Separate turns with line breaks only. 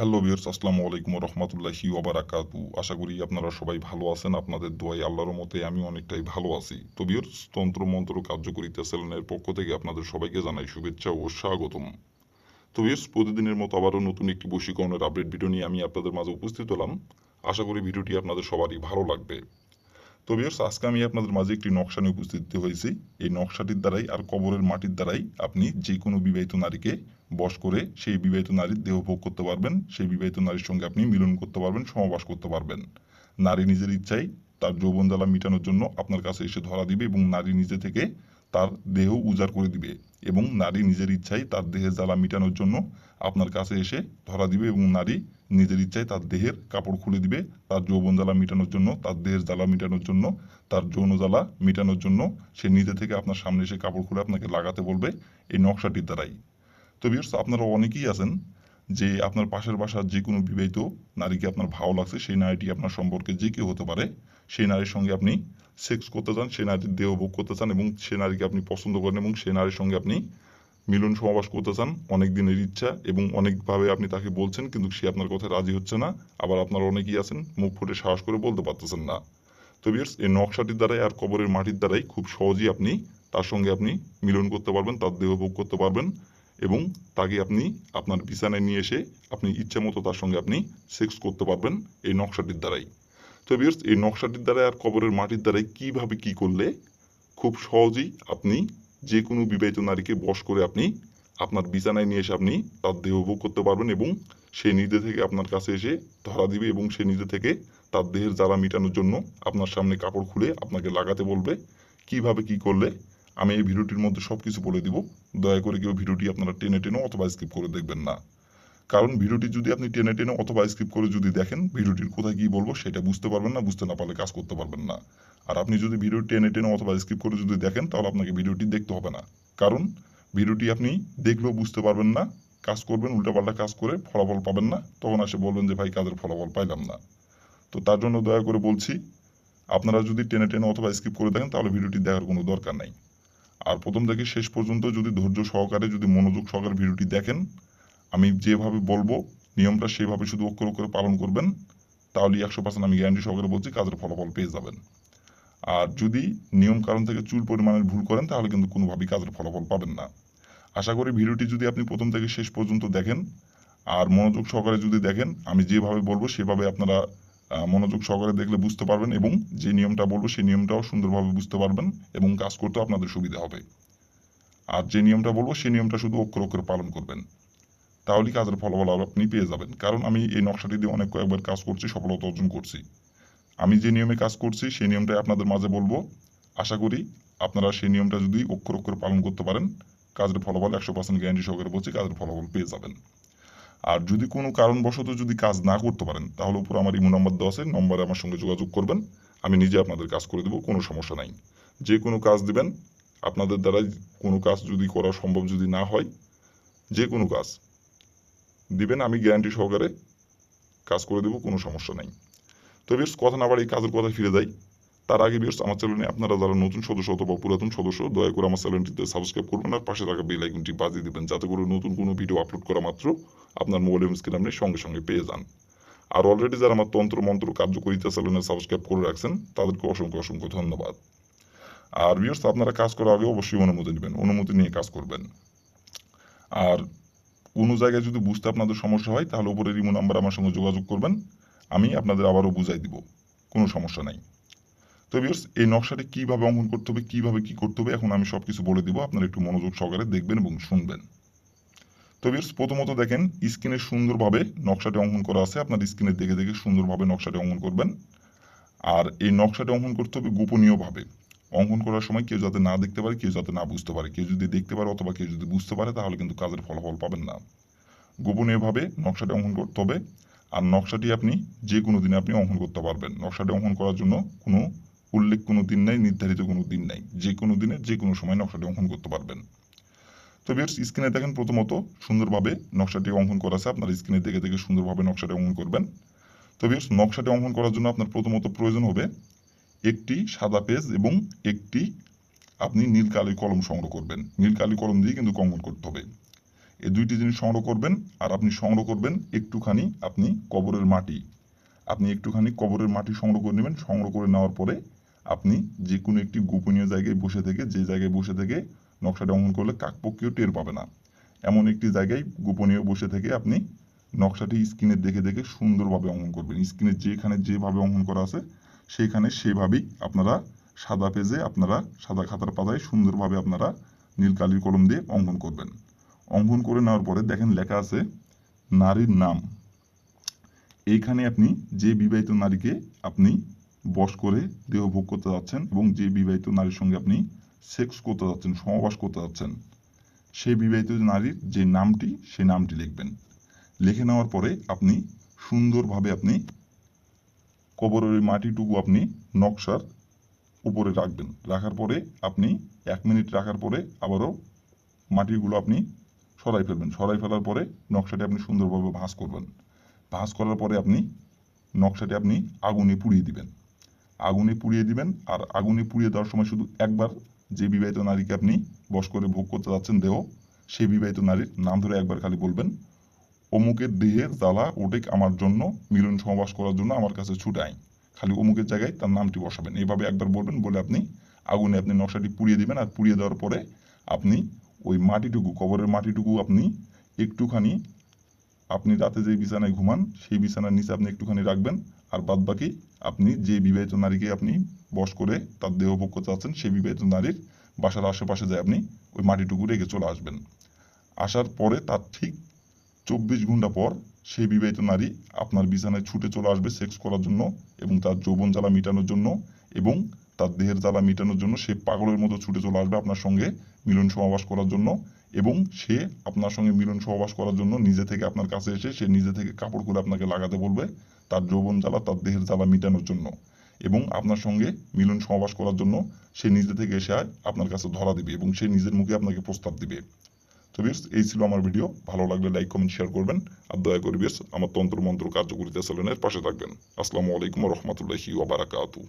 Hello বিয়ার্স আসসালামু আলাইকুম রহমতুল্লাহি ওবারাকাতু আশা করি আপনারা সবাই ভালো আছেন, আপনাদের দোয়াই আল্লাহর মতে আমি অনেকটাই ভালো আছি। তো বিয়ার্স তন্ত্র, মন্ত্র কার্যকরিতা চ্যানেলের পক্ষ থেকে আপনাদের সবাইকে জানাই শুভেচ্ছা ও স্বাগতম। তো বিয়ার্স প্রতিদিনের মতো আবারও নতুন একটি বশীকরণের আপডেট ভিডিও নিয়ে আমি আপনাদের মাঝে উপস্থিত হলাম। আশা করি ভিডিওটি আপনাদের সবারই ভালো লাগবে। তো বিয়ার্স আজকে আমি আপনাদের মাঝে একটি নকশা নিয়ে উপস্থিত হয়েছি। এই নকশাটির দ্বারাই আর কবরের মাটির দ্বারাই আপনি যে কোনো বিবাহিত নারীকে বশ করে সেই বিবাহিত নারীর দেহ ভোগ করতে পারবেন, সেই বিবাহিত নারীর সঙ্গে আপনি মিলন করতে পারবেন, সমাবাস করতে পারবেন। নারী নিজের ইচ্ছায় তার যৌবন জ্বালা মেটানোর জন্য আপনার কাছে এসে ধরা দিবে এবং নারী নিজে থেকে তার দেহ উজাড় করে দিবে এবং নারী নিজের ইচ্ছায় তার দেহের জ্বালা মেটানোর জন্য আপনার কাছে এসে ধরা দিবে এবং নারী নিজের ইচ্ছায় তার দেহের কাপড় খুলে দিবে। তার যৌবন জ্বালা মেটানোর জন্য, তার দেহের জ্বালা মেটানোর জন্য, তার যৌন জ্বালা মেটানোর জন্য সে নিজে থেকে আপনার সামনে এসে কাপড় খুলে আপনাকে লাগাতে বলবে। এই নকশাটির দ্বারাই। তো বিয়ার্স আপনারা অনেকেই আছেন যে আপনার পাশের বাসার যে কোনো বিবাহিত নারীকে আপনার ভালো লাগছে, সেই নারীটি আপনার সম্পর্কে যে কেউ হতে পারে, সেই নারীর সঙ্গে আপনি সেক্স করতে চান, সেই নারীর দেহ ভোগ করতে চান এবং সে নারীকে আপনি পছন্দ করেন এবং সেই নারীর সঙ্গে আপনি মিলন সমাবাস করতে চান, অনেক দিনের ইচ্ছা এবং অনেকভাবে আপনি তাকে বলছেন কিন্তু সে আপনার কথায় রাজি হচ্ছে না। আবার আপনার অনেকেই আছেন, মুখ ফুটে সাহস করে বলতে পারতেছেন না। তো বিয়ার্স এই নকশাটির দ্বারাই আর কবরের মাটির দ্বারাই খুব সহজেই আপনি তার সঙ্গে আপনি মিলন করতে পারবেন, তার দেহ ভোগ করতে পারবেন। এবং তাকে আপনি আপনার বিছানায় নিয়ে এসে আপনি ইচ্ছা মতো তার সঙ্গে আপনি সেক্স করতে পারবেন এই নকশাটির দ্বারাই। তো বিয়ার্স এই নকশাটির দ্বারাই আর কবরের মাটির দ্বারাই কীভাবে কি করলে খুব সহজেই আপনি যে কোনো বিবাহিত নারীকে বশ করে আপনি আপনার বিছানায় নিয়ে এসে আপনি তার দেহ ভোগ করতে পারবেন এবং সে নিজে থেকে আপনার কাছে এসে ধরা দিবে এবং সে নিজে থেকে তার দেহের জ্বালা মেটানোর জন্য আপনার সামনে কাপড় খুলে আপনাকে লাগাতে বলবে কীভাবে কি করলে আমি এই ভিডিওটির মধ্যে সব কিছু বলে দিব। দয়া করে কেউ ভিডিওটি আপনারা টেনে টেনে অথবা স্কিপ করে দেখবেন না। কারণ ভিডিওটি যদি আপনি টেনে টেনে অথবা স্কিপ করে যদি দেখেন, ভিডিওটির কোথায় কী বলব সেটা বুঝতে পারবেন না, বুঝতে না পারলে কাজ করতে পারবেন না। আর আপনি যদি ভিডিও টেনে টেনে অথবা স্কিপ করে যদি দেখেন, তাহলে আপনাকে ভিডিওটি দেখতে হবে না। কারণ ভিডিওটি আপনি দেখলেও বুঝতে পারবেন না, কাজ করবেন, উল্টাপাল্টা কাজ করে ফলাফল পাবেন না, তখন আসে বলবেন যে, ভাই, কাজের ফলাফল পাইলাম না। তো তার জন্য দয়া করে বলছি, আপনারা যদি টেনে টেনে অথবা স্কিপ করে দেখেন, তাহলে ভিডিওটি দেখার কোনো দরকার নাই। আর প্রথম থেকে শেষ পর্যন্ত যদি ধৈর্য সহকারে, যদি মনোযোগ সহকারে ভিডিওটি দেখেন, আমি যেভাবে বলব, নিয়মটা সেভাবে শুধু অক্ষর অক্ষরে পালন করবেন তাহলে একশো পার্সেন্ট আমি গ্যারান্টি সহকারে বলছি কাজের ফলাফল পেয়ে যাবেন। আর যদি নিয়ম কারণ থেকে চুল পরিমাণের ভুল করেন, তাহলে কিন্তু কোনোভাবেই কাজের ফলাফল পাবেন না। আশা করি ভিডিওটি যদি আপনি প্রথম থেকে শেষ পর্যন্ত দেখেন, আর মনোযোগ সহকারে যদি দেখেন, আমি যেভাবে বলব, সেভাবে আপনারা মনোযোগ সহকারে দেখলে বুঝতে পারবেন এবং যে নিয়মটা বলব, সেই নিয়মটাও সুন্দরভাবে বুঝতে পারবেন এবং কাজ করতেও আপনাদের সুবিধা হবে। আর যে নিয়মটা বলব, সেই নিয়মটা শুধু অক্ষর অক্ষরে পালন করবেন। তাহলেই কাজের ফলাফল আপনি পেয়ে যাবেন। কারণ আমি এই নকশাটি দিয়ে অনেক কয়েকবার কাজ করছি, সফলতা অর্জন করছি। আমি যে নিয়মে কাজ করছি, সেই নিয়মটাই আপনাদের মাঝে বলব। আশা করি আপনারা সেই নিয়মটা যদি অক্ষর অক্ষরে পালন করতে পারেন, কাজের ফলাফল একশো পার্সেন্ট গ্যারান্টি সহকারে বলছি কাজের ফলাফল পেয়ে যাবেন। আর যদি কোনো কারণবশত যদি কাজ না করতে পারেন, তাহলে উপর আমার ইমো নম্বর দেওয়া আছে, নম্বরে আমার সঙ্গে যোগাযোগ করবেন। আমি নিজে আপনাদের কাজ করে দেবো, কোনো সমস্যা নাই। যে কোনো কাজ দিবেন, আপনাদের দ্বারা কোনো কাজ যদি করা সম্ভব যদি না হয়, যে কোনো কাজ দিবেন, আমি গ্যারান্টি সহকারে কাজ করে দেবো, কোনো সমস্যা নাই। তো বেশ কথা না বাড়ি কাজের কথা ফিরে যাই। তার আগে বেশ আমার চ্যানেলে আপনারা যারা নতুন সদস্য অথবা পুরাতন সদস্য, দয়া করে আমার চ্যানেলটিতে সাবস্ক্রাইব করবেন আর পাশে থাকা বেল আইকনটি বাজিয়ে দেবেন, যাতে করে নতুন কোনো ভিডিও আপলোড করা মাত্র আপনার মোবাইল স্ক্রিন আপনি সঙ্গে সঙ্গে পেয়ে যান। আর অলরেডি যারা আমার তন্ত্র মন্ত্র কার্যকরিতা চ্যানেলে সাবস্ক্রাইব করে রাখছেন, তাদেরকে অসংখ্য অসংখ্য ধন্যবাদ। আর ভিউর্স আপনারা কাজ করার আগে অবশ্যই অনুমতি নেবেন, অনুমতি নিয়ে কাজ করবেন। আর কোনো জায়গায় যদি বুঝতে আপনাদের সমস্যা হয়, তাহলে উপরের ইমো নাম্বার আমার সঙ্গে যোগাযোগ করবেন, আমি আপনাদের আবারও বুঝাই দিব, কোনো সমস্যা নাই। তো ভিউর্স এই নকশাটি কীভাবে অঙ্কন করতে হবে, কীভাবে কি করতে হবে, এখন আমি সব কিছু বলে দিব। আপনারা একটু মনোযোগ সহকারে দেখবেন এবং শুনবেন। তো ভিউর্স প্রথমত দেখেন স্ক্রিনে সুন্দরভাবে নকশাটি অঙ্কন করা আছে। আপনার স্ক্রিনে দেখে দেখে সুন্দরভাবে নকশাটি অঙ্কন করবেন। আর এই নকশাটি অঙ্কন করতে হবে গোপনীয়ভাবে। অঙ্কন করার সময় কেউ যাতে না দেখতে পারে, কেউ যাতে না বুঝতে পারে। কেউ যদি দেখতে পারে অথবা কেউ যদি বুঝতে পারে, তাহলে কিন্তু কাজের ফলাফল পাবেন না। গোপনীয়ভাবে নকশাটি অঙ্কন করতে হবে। আর নকশাটি আপনি যে কোনো দিনে আপনি অঙ্কন করতে পারবেন। নকশাটি অঙ্কন করার জন্য কোনো উল্লেখ কোনো দিন নাই, নির্ধারিত কোনো দিন নাই। যে কোনো দিনে, যে কোনো সময় নকশাটি অঙ্কন করতে পারবেন। তো বিয়ার্স স্ক্রিনে দেখেন প্রথমত সুন্দরভাবে নকশাটি অঙ্কন করা আছে। আপনার স্ক্রিনে দেখে দেখে সুন্দরভাবে নকশাটি অঙ্কন করবেন। তো বিয়ার্স নকশাটি অঙ্কন করার জন্য আপনার প্রথমত প্রয়োজন হবে একটি সাদা পেজ এবং একটি আপনি নীল কালি কলম সংগ্রহ করবেন। নীল কালি কলম দিয়ে কিন্তু অঙ্কন করতে হবে। এই দুইটি জিনিস সংগ্রহ করবেন আর আপনি সংগ্রহ করবেন একটুখানি আপনি কবরের মাটি। আপনি একটুখানি কবরের মাটি সংগ্রহ করে নেবেন। সংগ্রহ করে নেওয়ার পরে আপনি যে কোনো একটি গোপনীয় জায়গায় বসে থেকে, যে জায়গায় বসে থেকে নকশাটা অঙ্কন করলে কাকপক্ষেও টের পাবে না। এমন একটি জায়গায় গোপনীয় বসে থেকে আপনি নকশাটি স্ক্রিনে দেখে দেখে সুন্দরভাবে অঙ্কন করবেন। স্ক্রিনে যেখানে যেভাবে অঙ্কন করা আছে সেইখানে সেভাবেই আপনারা সাদা পেজে আপনারা সাদা খাতার পাতায় সুন্দরভাবে আপনারা নীল কালির কলম দিয়ে অঙ্কন করবেন। অঙ্কন করে নেওয়ার পরে দেখেন লেখা আছে, নারীর নাম। এইখানে আপনি যে বিবাহিত নারীকে আপনি বশ করে দেহ ভোগ করতে যাচ্ছেন এবং যে বিবাহিত নারীর সঙ্গে আপনি সেক্স করতে যাচ্ছেন সমবাস করতে যাচ্ছেন, সেই বিবাহিত নারীর যে নামটি, সেই নামটি লিখবেন। লিখে নেওয়ার পরে আপনি সুন্দরভাবে আপনি কবরের মাটিটুকু আপনি নকশার উপরে রাখবেন। রাখার পরে আপনি এক মিনিট রাখার পরে আবারও মাটিগুলো আপনি সরাই ফেলবেন। সরাই ফেলার পরে নকশাটি আপনি সুন্দরভাবে ভাঁজ করবেন। ভাঁজ করার পরে আপনি নকশাটি আপনি আগুনে পুড়িয়ে দিবেন। আগুনে পুড়িয়ে দিবেন। আর আগুনে পুড়িয়ে দেওয়ার সময় শুধু একবার যে বিবাহিত নারীকে আপনি বস করে ভোগ করতে যাচ্ছেন দেহ, সেই বিবাহিত নারীর নাম ধরে একবার খালি বলবেন, অমুকের দেহের জ্বালা ওটেক আমার জন্য, মিলন সহবাস করার জন্য আমার কাছে ছুটে আইন খালি অমুকের জায়গায় তার নামটি বসাবেন। এইভাবে একবার বলবেন, বলে আপনি আগুনে আপনি নকশাটি পুড়িয়ে দিবেন। আর পুড়িয়ে দেওয়ার পরে আপনি ওই মাটিটুকু, কবরের মাটিটুকু আপনি একটুখানি, আপনি রাতে যে বিছানায় ঘুমান, সেই বিছানার নিচে আপনি একটুখানি রাখবেন। আর বাদ বাকি আপনি যে বিবাহিত নারীকে আপনি বশ করে তার দেহ করতে চাচ্ছেন, সেই বিবাহিত নারীর বাসার আশেপাশে যায় আপনি ওই মাটিটুকু রেখে চলে আসবেন। আসার পরে তার ঠিক চব্বিশ ঘণ্টা পর সেই বিবাহিত নারী আপনার বিছানায় ছুটে চলে আসবে সেক্স করার জন্য এবং তার যৌবন জ্বালা মেটানোর জন্য এবং তার দেহের জ্বালা মেটানোর জন্য সে পাগলের মতো ছুটে চলে আসবে আপনার সঙ্গে মিলন সহবাস করার জন্য এবং সে আপনার সঙ্গে মিলন সহবাস করার জন্য নিজে থেকে আপনার কাছে এসে সে নিজে থেকে কাপড় করে আপনাকে লাগাতে বলবে। তার যৌবন জ্বালা তার দেহের জ্বালা মেটানোর জন্য এবং আপনার সঙ্গে মিলন সহবাস করার জন্য সে নিজে থেকে এসে আপনার কাছে ধরা দিবে এবং সে নিজের মুখে আপনাকে প্রস্তাব দিবে। তো বিয়ার্স এই ছিল আমার ভিডিও। ভালো লাগলে লাইক কমেন্ট শেয়ার করবেন আর দয়া করে বিয়ার্স আমার তন্ত্র মন্ত্র কার্যকরিতা চ্যানেলের পাশে থাকবেন। আসসালামু আলাইকুম রহমতুল্লাহি ওবারাকাতু